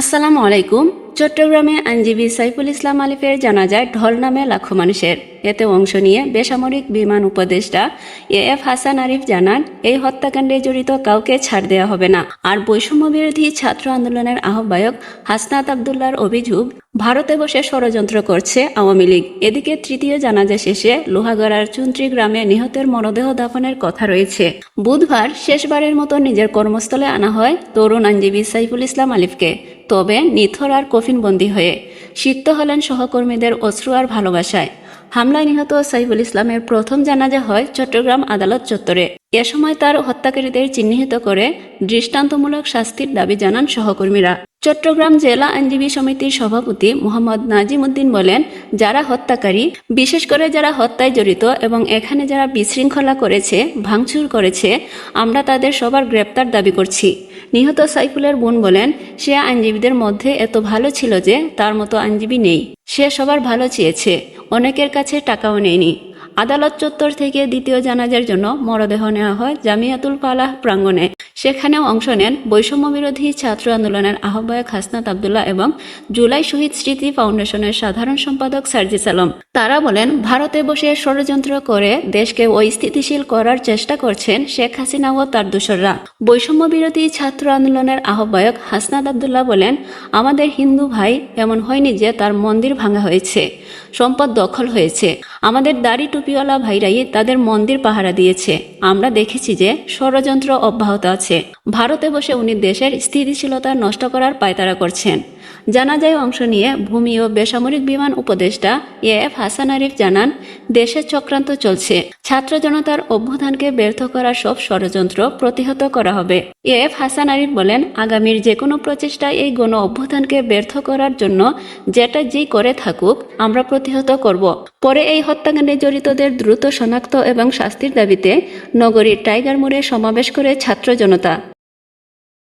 আসসালামু আলাইকুম। চট্টগ্রামে আইনজীবী সাইফুল ইসলাম আলিফের জানাজায় ঢল নামে লাখো মানুষের। এতে অংশ নিয়ে বেসামরিক বিমান উপদেষ্টা এ এফ হাসান আরিফ জানান, এই হত্যাকাণ্ডে জড়িত কাউকে ছাড় দেওয়া হবে না। আর বৈষম্য বিরোধী ছাত্র আন্দোলনের আহ্বায়ক হাসনাত আবদুল্লার অভিযোগ, ভারতে বসে ষড়যন্ত্র করছে আওয়ামী লীগ। এদিকে তৃতীয় জানাজা শেষে লোহাগড়ার চুন্ত্রি গ্রামে নিহতের মরদেহ দাফনের কথা রয়েছে। বুধবার শেষবারের মতো নিজের কর্মস্থলে আনা হয় তরুণ আইনজীবী সাইফুল ইসলাম আলিফকে। তবে নিথর আর কফিনবন্দি হয়ে সিদ্ধ হলেন সহকর্মীদের অশ্রু আর ভালোবাসায়। হামলায় নিহত সাইফুল ইসলামের প্রথম জানাজা হয় চট্টগ্রাম আদালত চত্বরে। এ সময় তার হত্যাকারীদের চিহ্নিত করে দৃষ্টান্তমূলক শাস্তির দাবি জানান সহকর্মীরা। চট্টগ্রাম জেলা আইনজীবী সমিতির সভাপতি মোহাম্মদ নাজিম উদ্দিন বলেন, যারা হত্যাকারী, বিশেষ করে যারা হত্যায় জড়িত এবং এখানে যারা বিশৃঙ্খলা করেছে, ভাঙচুর করেছে, আমরা তাদের সবার গ্রেপ্তার দাবি করছি। নিহত সাইফুলের বোন বলেন, সে আইনজীবীদের মধ্যে এত ভালো ছিল যে তার মতো আইনজীবী নেই। সে সবার ভালো চেয়েছে, অনেকের কাছে টাকাও নেয়নি। আদালত চত্বর থেকে দ্বিতীয় জানাজার জন্য মরদেহ নেওয়া হয় জামিয়াতুল ফালাহ প্রাঙ্গণে। সেখানেও অংশ নেন বৈষম্য বিরোধী ছাত্র আন্দোলনের আহ্বায়ক হাসনাত আবদুল্লাহ এবং জুলাই শহীদ স্মৃতি ফাউন্ডেশনের সাধারণ সম্পাদক সার্জিস আলম। তারা বলেন, ভারতে বসে ষড়যন্ত্র করে দেশকে অস্থিতিশীল করার চেষ্টা করছেন শেখ হাসিনা ও তার দোসররা। বৈষম্য বিরোধী ছাত্র আন্দোলনের আহ্বায়ক হাসনাত আবদুল্লাহ বলেন, আমাদের হিন্দু ভাই এমন হয়নি যে তার মন্দির ভাঙা হয়েছে, সম্পদ দখল হয়েছে। আমাদের দাড়ি টুপিওয়ালা ভাইরাই তাদের মন্দির পাহারা দিয়েছে। আমরা দেখেছি যে ষড়যন্ত্র অব্যাহত আছে। ভারতে বসে উনি দেশের স্থিতিশীলতা নষ্ট করার পায়তারা করছেন। জানাজায় অংশ নিয়ে ভূমি ও বেসামরিক বিমান উপদেষ্টা এ এফ হাসান আরিফ জানান, দেশে চক্রান্ত চলছে। ছাত্র জনতার অভ্যুত্থানকে ব্যর্থ করা সব ষড়যন্ত্র প্রতিহত করা হবে। এ এফ হাসান আরিফ বলেন, আগামীর যে কোনো প্রচেষ্টায় এই গণ অভ্যুত্থানকে ব্যর্থ করার জন্য যেটা যেই করে থাকুক, আমরা প্রতিহত করব। পরে এই হত্যাকাণ্ডে জড়িতদের দ্রুত শনাক্ত এবং শাস্তির দাবিতে নগরীর টাইগার মোড়ে সমাবেশ করে ছাত্র জনতা